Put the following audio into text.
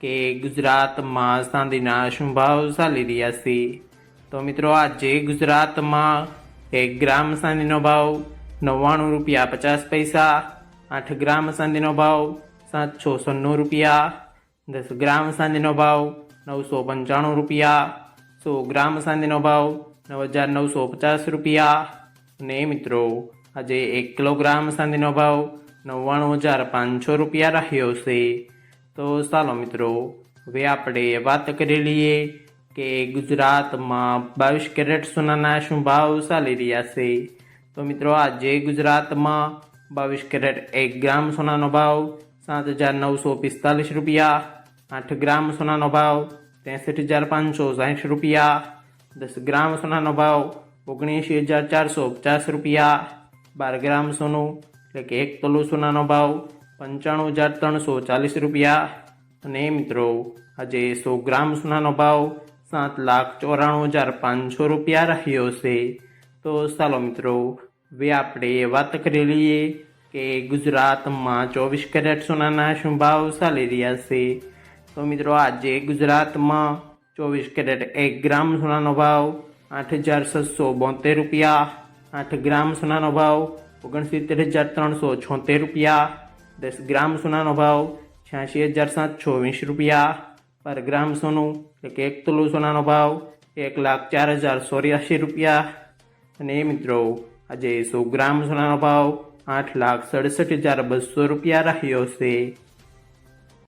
કે ગુજરાતમાં ચાંદીના શું ચાલી રહ્યા છે. તો મિત્રો, આજે ગુજરાતમાં એક ગ્રામ ચાંદીનો ભાવ નવ્વાણું રૂપિયા પચાસ પૈસા, આઠ ગ્રામ ચાંદીનો ભાવ સાતસો સન્નું રૂપિયા, દસ ગ્રામ ચાંદીનો ભાવ નવસો પંચાણું રૂપિયા, સો ગ્રામ ચાંદીનો ભાવ નવ હજાર નવસો પચાસ રૂપિયા. અને મિત્રો, આજે એક કિલોગ્રામ ચાંદીનો ભાવ નવ્વાણું હજાર પાંચસો રૂપિયા રહ્યો છે. તો ચાલો મિત્રો, હવે આપણે વાત કરી લઈએ કે ગુજરાતમાં બાવીસ કેરેટ સોનાના શું ભાવ ચાલી રહ્યા છે. તો મિત્રો, આજે ગુજરાતમાં બાવીસ કેરેટ એક ગ્રામ સોનાનો ભાવ, સાત હજાર નવસો પિસ્તાલીસ રૂપિયા, આઠ ગ્રામ સોનાનો ભાવ, ત્રેસઠ હજાર પાંચસો સાઠ રૂપિયા, દસ ગ્રામ સોનાનો ભાવ, ઓગણીસી હજાર ચારસો પચાસ રૂપિયા, બાર ગ્રામ સોનું, એટલે કે એક તોલું સોનાનો ભાવ પંચાણું હજાર ત્રણસો ચાલીસ રૂપિયા. અને મિત્રો, આજે સો ગ્રામ સોનાનો ભાવ સાત લાખ ચોરાણું હજાર પાંચસો રૂપિયા રહ્યો છે. તો ચાલો મિત્રો, હવે આપણે વાત કરી લઈએ કે ગુજરાતમાં ચોવીસ કેરેટ સોનાના શું ભાવ ચાલી રહ્યા છે. તો મિત્રો, આજે ગુજરાતમાં ચોવીસ કેરેટ એક ગ્રામ સોનાનો ભાવ આઠ હજાર છસો બોતેર રૂપિયા. આઠ ગ્રામ સોનાનો ભાવ ઓગણસિત્તેર હજાર ત્રણસો છોતેર રૂપિયા. દસ ગ્રામ સોનાનો ભાવ છ્યાસી હજાર સાતસો વીસ રૂપિયા. પર ગ્રામ સોનું એટલે કે એક તોલું સોનાનો ભાવ એક લાખ ચાર હજાર ચોર્યાસી રૂપિયા. અને મિત્રો, આજે સો ગ્રામ સોનાનો ભાવ આઠ લાખ સડસઠ હજાર બસો રૂપિયા રહ્યો છે.